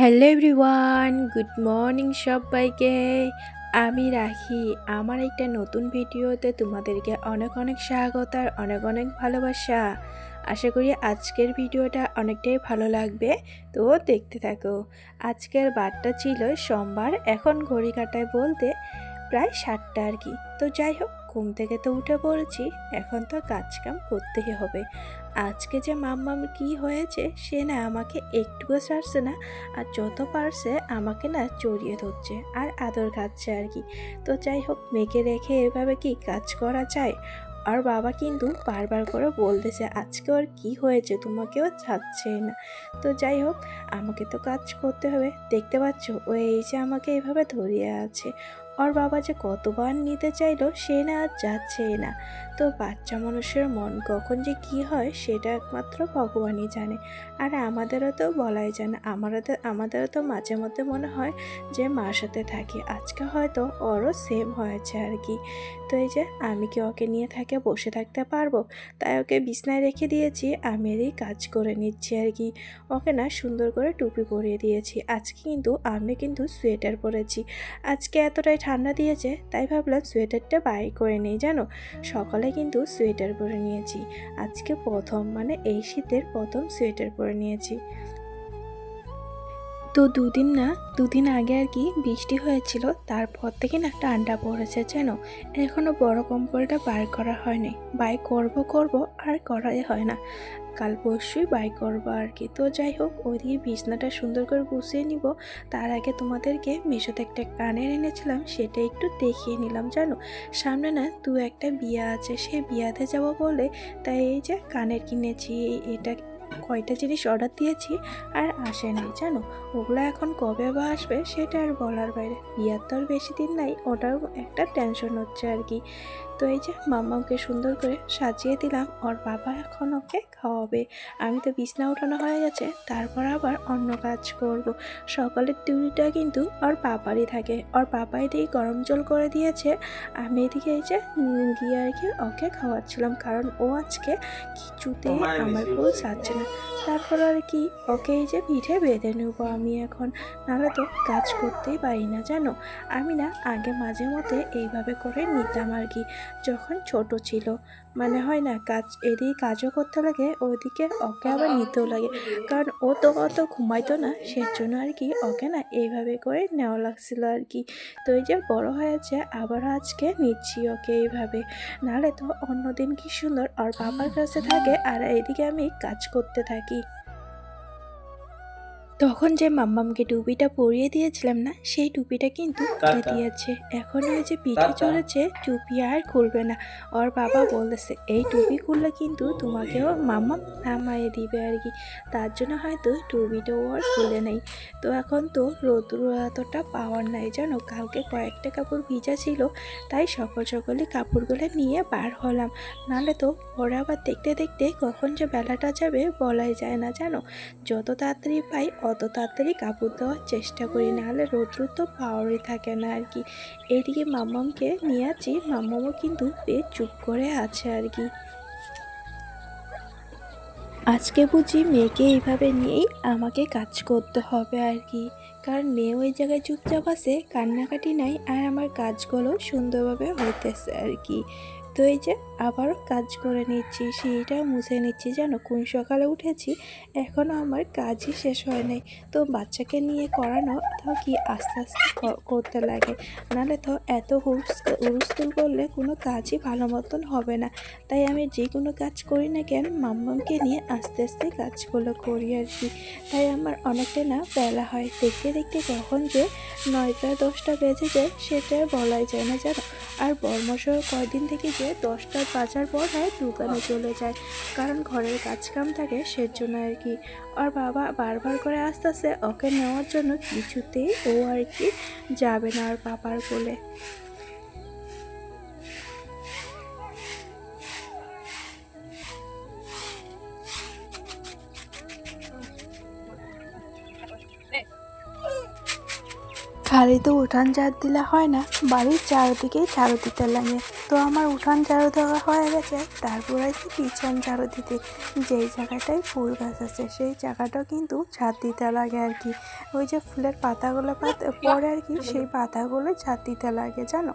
Hello everyone, good morning সবাইকে। আমি রাখি আমার একটা নতুন ভিডিওতে তোমাদেরকে অনেক অনেক স্বাগত আর অনেক অনেক ভালোবাসা। আশা করি আজকের ভিডিওটা অনেকটাই ভালো লাগবে। তো দেখতে থাকো। আজকের বারটা ছিল সোমবার, এখন ঘড়ি কাটায় বলতে প্রায় সাতটা আর কি। তো যাই হোক, ঘুম থেকে তো উঠে পড়েছি, এখন তো কাজ কাম করতেই হবে। আজকে যে মাম্মাম কি হয়েছে, সে না আমাকে একটুও ছাড়ছে না আর যত পারছে আমাকে না জড়িয়ে ধরছে আর আদর খাচ্ছে আর কি। তো যাই হোক, মেয়েকে রেখে এভাবে কি কাজ করা যায়? আর বাবা কিন্তু বারবার করে বলতেছে, আজকে ওর কি হয়েছে? তোমাকে তোমাকেও ছাড়ছে না। তো যাই হোক, আমাকে তো কাজ করতে হবে। দেখতে পাচ্ছ, ও এই যে আমাকে এভাবে ধরিয়ে আছে। ওর বাবা যে কতবার নিতে চাইলো সে না আর যাচ্ছেই না। তো বাচ্চা মানুষের মন কখন যে কি হয় সেটা একমাত্র ভগবানই জানে। আর আমাদেরও তো বলাই যায় না। আমারও তো আমাদেরও তো মাঝে মধ্যে মনে হয় যে মার সাথে থাকি। আজকে হয়তো ওরও সেম হয়েছে আর কি। তো এই যে আমি কি ওকে নিয়ে থাকে বসে থাকতে পারব? তাই ওকে বিছনায় রেখে দিয়েছি। আমি এই কাজ করে নিচ্ছি আর কি। ওকে না সুন্দর করে টুপি পরিয়ে দিয়েছি। আজকে কিন্তু আমি কিন্তু সোয়েটার পরেছি। আজকে এতটাই ঠান্ডা দিয়েছে, তাই ভাবলাম সোয়েটারটা বাই করে নেই, জানো? সকালে কিন্তু সোয়েটার পরে নিয়েছি। আজকে প্রথম মানে এই শীতের প্রথম সোয়েটার পরে নিয়েছি। তো দুদিন না, দুদিন আগে আর কি বৃষ্টি হয়েছিল, তারপর থেকে না ঠান্ডা পড়েছে যেন এখনও বড় কম্বলটা বার করা হয়নি। বাই করব করব, আর করাই হয় না। কাল পরশুই বাই করব আর কি। তো যাই হোক, ওই ওইদিকে বিছনাটা সুন্দর করে গুছিয়ে নিব। তার আগে তোমাদেরকে মিশোতে একটা কানের এনেছিলাম, সেটা একটু দেখিয়ে নিলাম, জানো? সামনে না দু একটা বিয়া আছে, সেই বিয়াতে যাব বলে তাই এই যে কানের কিনেছি, এটা কয়টা জিনিস অর্ডার দিয়েছি আর আসে নাই, জানো? ওগুলো এখন কবে বা আসবে সেটা আর বলার বাইরে। বিয়ার তো আর বেশি দিন নাই, ওটাও একটা টেনশন হচ্ছে আর কি। তো এই যে মাম্মাকে সুন্দর করে সাজিয়ে দিলাম ওর বাবা এখন ওকে খাওয়াবে। আমি তো বিছনা উঠানো হয়ে গেছে তারপর আবার অন্য কাজ করব। সকালের ডিউটিটা কিন্তু ওর পাপারই থাকে। ওর পাপাই দিয়ে গরম জল করে দিয়েছে। আমি এদিকে এই যে গিয়ে আর কি ওকে খাওয়াচ্ছিলাম কারণ ও আজকে কিছুতেই আমার পুরো ছাড়ছে না। তারপর আর কি ওকে এই যে পিঠে বেঁধে নেব আমি এখন। নাহলে তো কাজ করতেই পারি না জানো? আমি না আগে মাঝে মধ্যে এইভাবে করে নিতাম আর কি। যখন ছোট ছিল। মানে হয় না, কাজ, এদিকে কাজও করতে লাগে, ওদিকে ওকে আবার নিতেও লাগে। কারণ ও তো অত ঘুমাইতো না সেই জন্য আর কি ওকে না এইভাবে করে নেওয়া লাগছিল আর কি। তো এই যে বড় হয়েছে, আবার আজকে নিচ্ছি ওকে এইভাবে। নাহলে তো অন্যদিন কি সুন্দর আর বাবার কাছে থাকে আর এইদিকে আমি কাজ করতে থাকি। তখন যে মাম্মামকে টুপিটা পরিয়ে দিয়েছিলাম না সেই টুপিটা কিন্তু খুলে দিয়েছে। এখন ওই যে পিঠে চলেছে টুপি আর খুলবে না। ওর বাবা বলতেছে এই টুপি খুললে কিন্তু তোমাকেও মাম্মাম নামাইয়ে দিবে আর কি। তার জন্য হয়তো টুপিটাও আর খুলে নেই। তো এখন তো রোদ্র এতটা পাওয়ার নাই জানো? কালকে কয়েকটা কাপড় ভিজা ছিল তাই সকাল সকালে কাপড়গুলো নিয়ে বার হলাম। নাহলে তো পরে আবার দেখতে দেখতে কখন যে বেলাটা যাবে বলাই যায় না জানো? যত তাড়াতাড়ি পাই অত তাড়াতাড়ি কাপড় দেওয়ার চেষ্টা করি, নাহলে রৌদ্র তো পাওয়ারই থাকে না আর কি। এদিকে মাম্মামকে নিয়ে আছি মাম্মামও কিন্তু বেশ চুপ করে আছে আর কি। আজকে বুঝি মেয়েকে এইভাবে নিয়েই আমাকে কাজ করতে হবে আর কি। কারণ মেয়ে ওই জায়গায় চুপচাপ আছে, কান্নাকাটি নাই, আর আমার কাজগুলো সুন্দরভাবে হইতেছে আর কি। তো এই যে আবারও কাজ করে নিচ্ছি সেইটাও মুছে নিচ্ছি। জানো, কোন সকালে উঠেছি এখনও আমার কাজই শেষ হয় নাই। তো বাচ্চাকে নিয়ে করানো তাও কি আস্তে আস্তে করতে লাগে? নাহলে তো এত হুস হুলস্থুল করলে কোনো কাজই ভালো মতন হবে না। তাই আমি যে কোনো কাজ করি না কেন, মাম্মামকে নিয়ে আস্তে আস্তে কাজগুলো করি আর কি। তাই আমার অনেকটা না বেলা হয়। দেখতে দেখতে কখন যে নয়টা দশটা বেজে যায়, সেটা বলাই যায় না, জানো? আর বর্মশাও কয়দিন থেকে যে দশটা বাজার পর হয় দোকানে চলে যায়। কারণ ঘরের কাজ কাম থাকে সেজন্য আর কি। আর বাবা বারবার করে আস্তে আস্তে ওকে নেওয়ার জন্য কিছুতেই ও আর কি যাবে না আর বাবার বলে খালি তো উঠান ঝাড় দিলে হয় না, বাড়ির চারদিকেই ঝাড়ু দিতে লাগে। তো আমার উঠান ঝাড়ু দেওয়া হয়ে গেছে, তারপর আইসি পিছন ঝাড়ু দিতে। যেই জায়গাটায় ফুল গাছ আছে, সেই জায়গাটাও কিন্তু ছাদ দিতে লাগে আর কি। ওই যে ফুলের পাতাগুলো পাতা পরে আর কি, সেই পাতাগুলো ছাদ দিতে লাগে, জানো?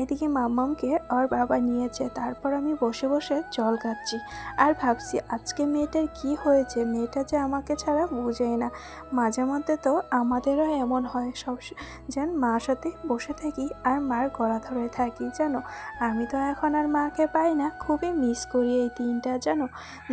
এদিকে মাম্মামকে ওর বাবা নিয়েছে, তারপর আমি বসে বসে জল খাচ্ছি আর ভাবছি, আজকে মেয়েটার কি হয়েছে? মেয়েটা যে আমাকে ছাড়া বুঝেই না। মাঝে মধ্যে তো আমাদেরও এমন হয়, সব যেন মার সাথে বসে থাকি আর মার গলা ধরে থাকি, জানো? আমি তো এখন আর মাকে পাই না। খুবই মিস করি এই দিনটা, জানো?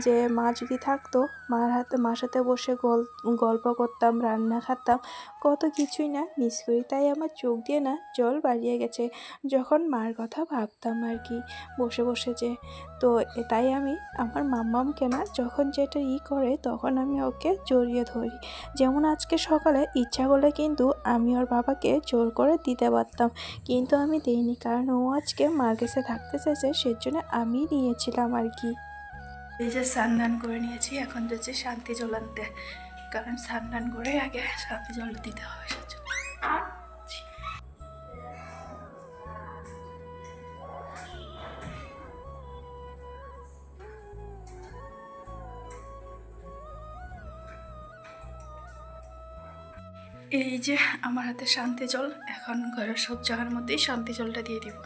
যে মা যদি থাকতো, মার হাতে, মার সাথে বসে গল- গল্প করতাম, রান্না খাতাম, কত কিছুই না মিস করি। তাই আমার চোখ দিয়ে না জল বাড়িয়ে গেছে। যখন মার কথা ভাবতাম আর কি, বসে বসে যে, তো তাই আমি আমার মাম্মামকে না যখন যেটা ই করে, তখন আমি ওকে জড়িয়ে ধরি। যেমন আজকে সকালে ইচ্ছা করলে কিন্তু আমি ওর বাবাকে জোর করে দিতে পারতাম। কিন্তু আমি দিইনি, কারণ ও আজকে মার কাছে থাকতে চাইছে, সেজন্য আমি নিয়েছিলাম আর কি। এই যে স্নান করে নিয়েছি, এখন যাচ্ছে শান্তি জল আনতে কারণ স্নান করে আগে শান্তি জল দিতে হবে, সেজন্য। এই যে আমার হাতে শান্তি জল, এখন ঘরের সব জায়গার মধ্যেই শান্তি জলটা দিয়ে দিব।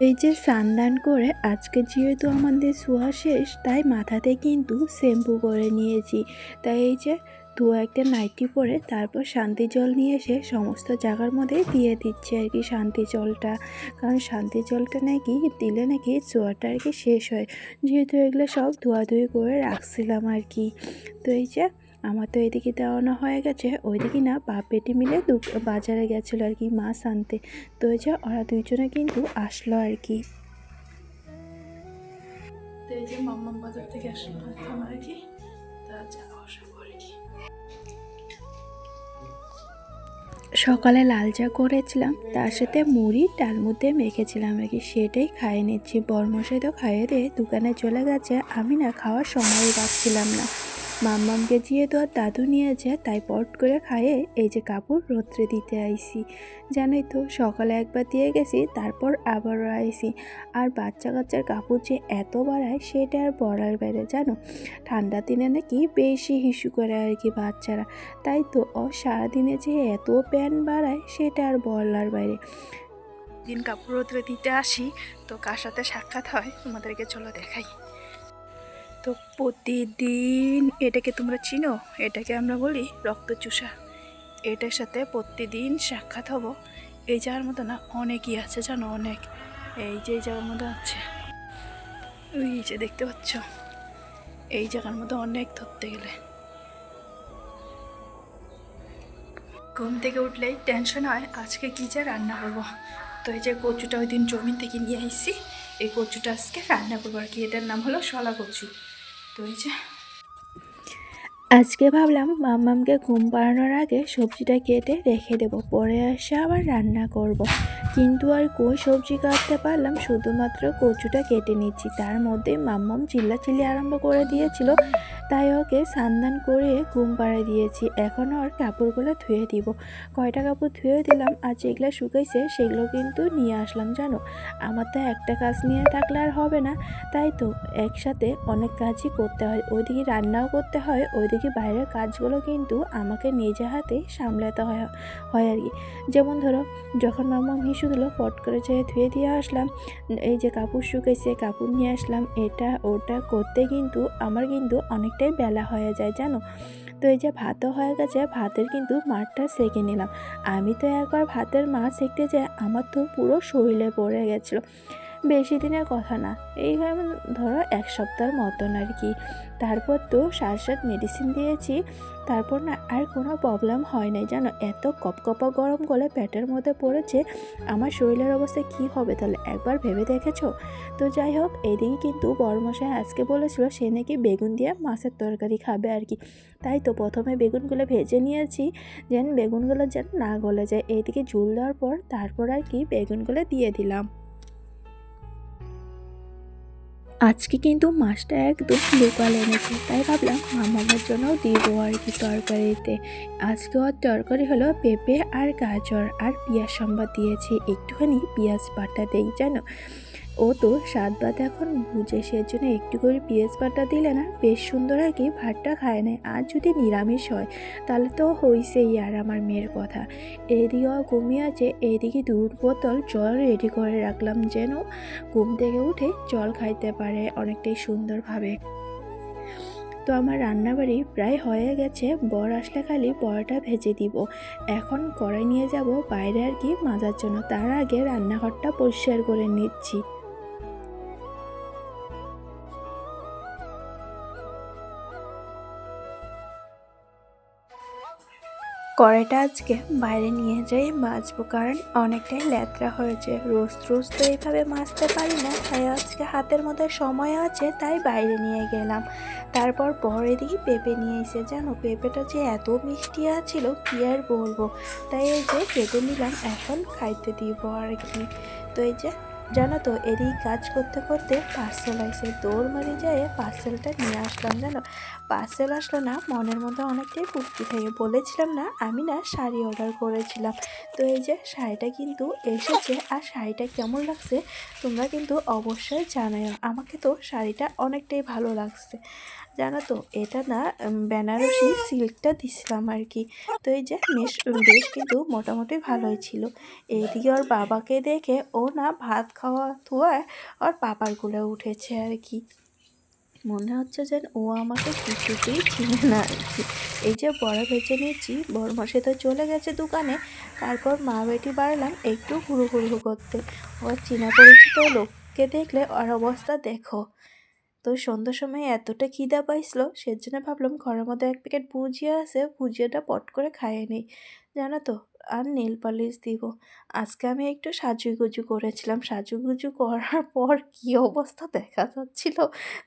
এই যে স্নান করে আজকে যেহেতু আমাদের শোয়া শেষ, তাই মাথাতে কিন্তু শ্যাম্পু করে নিয়েছি। তাই এই যে দু একটা নাইটি পরে তারপর শান্তি জল নিয়ে এসে সমস্ত জায়গার মধ্যে দিয়ে দিচ্ছে আর কি শান্তি জলটা। কারণ শান্তি জলটা নাকি দিলে নাকি জোয়ারটা আর কি শেষ হয়। যেহেতু এগুলো সব ধোয়াধুয়ি করে রাখছিলাম আর কি। তো এই যে আমার তো এদিকে দেওয়ানো হয়ে গেছে ওইদিকে না বাপ বেটি মিলে দু- বাজারে গেছিল আর কি মাছ আনতে। তো এই যে ওরা দুইজনে কিন্তু আসলো আর কি। তো এই যে মাম্মাম বাজার থেকে আসলো আর কি তা যাওয়া আসা করে কি। সকালে লাল চা করেছিলাম তার সাথে মুড়ি ডাল মধ্যে মেখেছিলাম আর কি সেটাই খাইয়ে নিচ্ছি। বরমশাই তো খাইয়ে দিয়ে দোকানে চলে গেছে আমি না খাওয়ার সময় রাখছিলাম না। মাম্মামকে যেহেতু আর দাদু নিয়েছে তাই পট করে খাইয়ে এই যে কাপড় রোদ্রে দিতে আইসি। জানোই তো, সকালে একবার দিয়ে গেছি, তারপর আবারও আইসি। আর বাচ্চা কাচ্চার কাপড় যে এত বাড়ায়, সেটা আর বলার বাইরে, জানো? ঠান্ডা দিনে নাকি বেশি হিসু করে আর কি বাচ্চারা। তাই তো, ও সারাদিনে যে এত প্যান বাড়ায়, সেটা আর বলার বাইরে। দিন কাপড় রোদ্রে দিতে আসি, তো কার সাথে সাক্ষাৎ হয়, তোমাদেরকে চলো দেখাই। তো প্রতিদিন এটাকে তোমরা চিনো? এটাকে আমরা বলি রক্তচুষা। এটার সাথে প্রতিদিন সাক্ষাৎ হব। এই জায়গার মতো না, অনেকই আছে জানো, অনেক। এই যে এই জায়গার মধ্যে আছে। ওই যে দেখতে পাচ্ছ, এই জায়গার মধ্যে অনেক ধরতে গেলে। ঘুম থেকে উঠলেই টেনশন হয়, আজকে কী যে রান্না করব? তো এই যে কচুটা ওই দিন জমি থেকে নিয়ে আসছি এই কচুটা আজকে রান্না করব আর কি। এটার নাম হলো শলা কচু। আজকে ভাবলাম মাম্মামকে ঘুম পাড়ানোর আগে সবজিটা কেটে রেখে দেব, পরে আসে আবার রান্না করব। কিন্তু আর কই সবজি কাটতে পারলাম, শুধুমাত্র কচুটা কেটে নিচ্ছি তার মধ্যে মাম্মাম চিল্লাচিল্লি আরম্ভ করে দিয়েছিল তাই ওকে সান্দান করে ঘুম পাড়ে দিয়েছি। এখন ওর কাপড়গুলো ধুয়ে দিব। কয়টা কাপড় ধুয়ে দিলাম আর যেগুলো শুকাইছে সেগুলো কিন্তু নিয়ে আসলাম, জানো? আমার তো একটা কাজ নিয়ে থাকলে আর হবে না। তাই তো একসাথে অনেক কাজই করতে হয়। ওইদিকে রান্নাও করতে হয়, ওইদিকে বাইরের কাজগুলো কিন্তু আমাকে নিজে হাতে সামলাতে হয় হয় আর কি। যেমন ধরো, যখন মাম্মা হিসু দিল পট করে যেয়ে ধুয়ে দিয়ে আসলাম, এই যে কাপড় শুকাইছে, কাপড় নিয়ে আসলাম, এটা ওটা করতে কিন্তু আমার কিন্তু অনেকটাই বেলা হয়ে যায়, জানো? তো এই যে ভাতও হয়ে গেছে, ভাতের কিন্তু মাঠটা সেঁকে নিলাম। আমি তো একবার ভাতের মাছ সেঁকতে যাই আমার তো পুরো শরীরে পড়ে গেছিল। বেশি দিনের কথা না। এই ধরো এক সপ্তাহের মতন আর কি। তারপর তো সাত সাত মেডিসিন দিয়েছি। তারপর না আর কোনো প্রবলেম হয় নাই। জানো, এত কপকপা গরম গলে পেটের মধ্যে পড়েছে, আমার শরীরের অবস্থা কি হবে তাহলে একবার ভেবে দেখেছ? তো যাই হোক, এদিকে কিন্তু বড়মশাই আজকে বলেছিল সে নাকি বেগুন দিয়ে মাছের তরকারি খাবে আর কি। তাই তো প্রথমে বেগুনগুলো ভেজে নিয়েছি। যেন বেগুনগুলো যেন না গলে যায়। এইদিকে ঝুল দেওয়ার পর তারপর আর কি বেগুনগুলো দিয়ে দিলাম। আজকে কিন্তু মাছটা একদম লোকাল এনেছে, তাই ভাবলাম মামামের জন্যও দিব আর কি তরকারিতে। আজকে ওর তরকারি হলো পেঁপে আর গাজর আর পেঁয়াজ সম্বাদ দিয়েছি, একটুখানি পেঁয়াজ বাটা দেই, জানো? ও তো স্বাদ ভাত এখন বুঝে সেজন্য একটু করে পেঁয়াজ বাটা দিলে না বেশ সুন্দর আর কি? ভাতটা খায় নেয় আর যদি নিরামিষ হয়, তাহলে তো হইছেই আর আমার মেয়ের কথা। এদিকেও ঘুমিয়ে আছে, এদিকে দুধ বোতল জল রেডি করে রাখলাম যেন ঘুম থেকে উঠে জল খাইতে পারে অনেকটাই সুন্দরভাবে। তো আমার রান্নাবাড়ি প্রায় হয়ে গেছে, বর আসলে খালি বড়াটা ভেজে দিব। এখন কড়াই নিয়ে যাব, বাইরে আর কি মাজার জন্য। তার আগে রান্নাঘরটা পরিষ্কার করে নিচ্ছি। কড়াইটা আজকে বাইরে নিয়ে যাই মাজবো, কারণ অনেকটাই ল্যাতরা হয়েছে। রোজ রোজ তো এইভাবে মাজতে পারি না, তাই আজকে হাতের মধ্যে সময় আছে, তাই বাইরে নিয়ে গেলাম। তারপর পরে দিকে পেঁপে নিয়ে এসে, জানো পেঁপেটা যে এত মিষ্টি আছিল, কি আর বলব? তাই এই যে কেটে নিলাম, এখন খাইতে দিব আর কি। তো এই যে, জানো তো, এদিকে কাজ করতে করতে পার্সেল আসে দৌড় মারি যায় পার্সেলটা নিয়ে আসলাম, জানো? পার্সেল আসলো না, মনের মধ্যে অনেকটাই ফুর্তি থাকে। বলেছিলাম না, আমি না শাড়ি অর্ডার করেছিলাম। তো এই যে শাড়িটা কিন্তু এসেছে আর শাড়িটা কেমন লাগছে তোমরা কিন্তু অবশ্যই জানাও আমাকে তো শাড়িটা অনেকটাই ভালো লাগছে। জানো তো, এটা না বেনারসি সিল্কটা দিছিলাম আর কি তো এই যে বেশ বেশ কিন্তু মোটামুটি ভালোই ছিল। এইদিকে ওর বাবাকে দেখে ও না ভাত খাওয়া থুয়ায় ওর পাপার গুলে উঠেছে আর কি মনে হচ্ছে যেন ও আমাকে কিছুতেই চিনে না এই যে বড় ভেজে নিয়েছি, বড় মাসে তো চলে গেছে দোকানে, তারপর মা বেটি বাড়লাম একটু ঘুরু ঘুরু করতে। ওর চেনা পরিচিত লোককে দেখলে ওর অবস্থা দেখো। তো সন্ধ্যার সময় এতটা খিদা পাইছিল সেজন্য ভাবলাম ঘরের মধ্যে এক প্যাকেট ভুজিয়া আছে, ভুজিয়াটা পট করে খাইয়ে নেই। জানো তো আর নেল পালিশ দিব। আজকে আমি একটু সাজুগুজু করেছিলাম। সাজুগুজু করার পর কি অবস্থা দেখা যাচ্ছিল?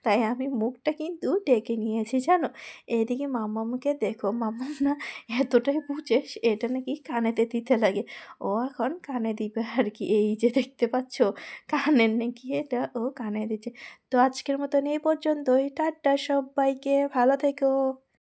তাই আমি মুখটা কিন্তু ডেকে নিয়েছি, জানো? এদিকে মামামকে দেখো, মামাম না এতটাই বুঝে, এটা নাকি কানেতে দিতে লাগে। ও এখন কানে দিবে আর কি, এই যে দেখতে পাচ্ছ, কানের নাকি এটা ও কানে দিচ্ছে। তো আজকের মতন এই পর্যন্তই। টাটা সবাইকে, ভালো থেকো।